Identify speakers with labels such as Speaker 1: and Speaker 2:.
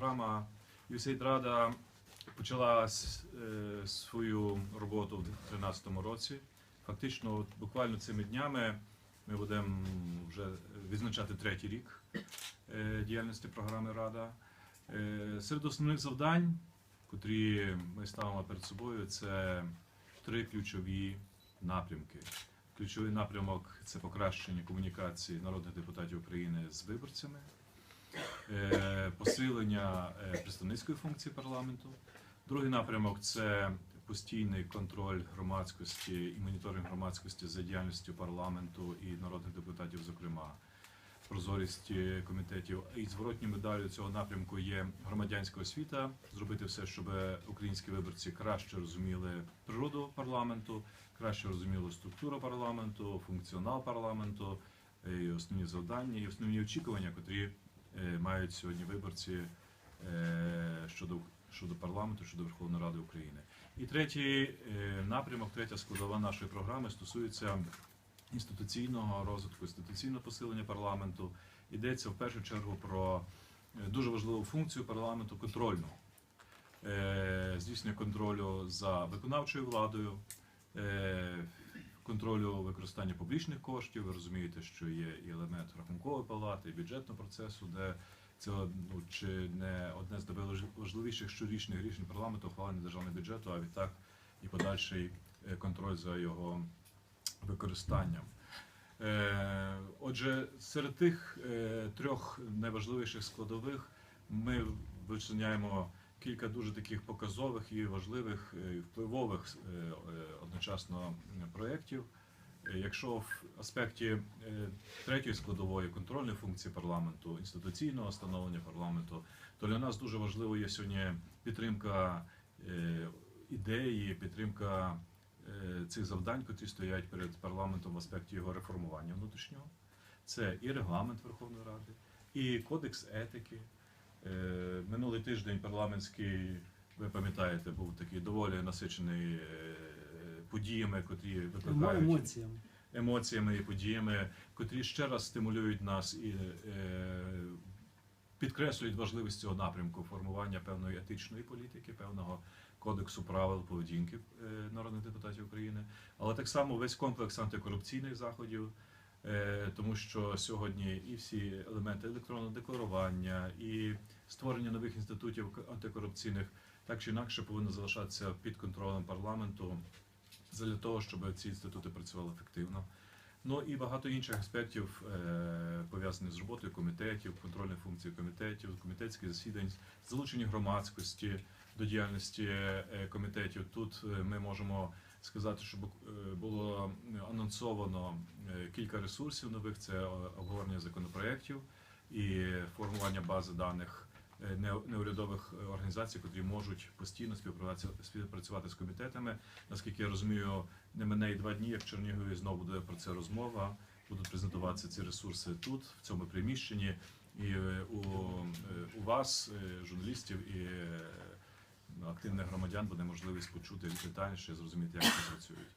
Speaker 1: програма USAID-Рада почала е, свою роботу в 2013 році. Фактично, буквально цими днями ми будемо вже відзначати третій рік е, діяльності програми Рада. Е, Серед основних завдань, котрі ми ставимо перед собою, це три ключові напрямки. Ключовий напрямок це покращення комунікації народних депутатів України з виборцями, посилення е, представницької функції парламенту. Другий напрямок це постійний контроль громадськості і моніторинг громадськості за діяльністю парламенту і народних депутатів, зокрема прозорість е, комітетів. І зворотньою медаллю цього напрямку є громадянська освіта, зробити все, щоб українські виборці краще розуміли природу парламенту, краще розуміли структуру парламенту, функціонал парламенту, е, і основні завдання і основні очікування, котрі е, мають сьогодні виборці е, щодо щодо парламенту, щодо Верховної Ради України. І третій е, напрямок, третя складова нашої програми стосується інституційного розвитку, інституційного посилення парламенту. Йдеться в першу чергу про е, дуже важливу функцію парламенту контрольну. Е, Здійснення контролю за виконавчою владою, е, контролю використання публічних коштів. Ви розумієте, що є і елемент рахункової палати, і бюджетного процесу, де це ну, чи не одне з найважливіших щорічних рішень парламенту ухвалення державного бюджету, а відтак і подальший е, контроль за його використанням. Е, Отже, серед тих е, трьох найважливіших складових ми вичленяємо кілька дуже таких показових і важливих е, впливових е, е, одночасно проєктів. Якщо в аспекті третьої складової контрольної функції парламенту, інституційного становлення парламенту, то для нас дуже важливо є сьогодні підтримка ідеї, підтримка цих завдань, які стоять перед парламентом в аспекті його реформування внутрішнього. Це і регламент Верховної Ради, і кодекс етики. Е, Минулий тиждень парламентський, ви пам'ятаєте, був такий доволі насичений е, подіями, котрі викликають
Speaker 2: Емоціям.
Speaker 1: емоціями і подіями, котрі ще раз стимулюють нас і е, підкреслюють важливість цього напрямку формування певної етичної політики, певного кодексу правил поведінки народних депутатів України, але так само весь комплекс антикорупційних заходів. Е, Тому що сьогодні і всі елементи електронного декларування, і створення нових інститутів антикорупційних так чи інакше повинно залишатися під контролем парламенту для того, щоб ці інститути працювали ефективно. Ну і багато інших аспектів е, пов'язаних з роботою комітетів, контрольних функцій комітетів, комітетських засідань, залучення громадськості до діяльності е, комітетів. Тут е, ми можемо сказати, що було анонсовано кілька ресурсів нових: це обговорення законопроєктів і формування бази даних неурядових е, організацій, котрі можуть постійно співпрацю- співпрацювати з комітетами. Наскільки я розумію, не мене і два дні, як в Чернігові знову буде про це розмова. Будуть презентуватися ці ресурси тут, в цьому приміщенні, і е, у, е, у вас, е, журналістів і е, активних громадян, буде можливість почути детальніше, зрозуміти, як це працюють.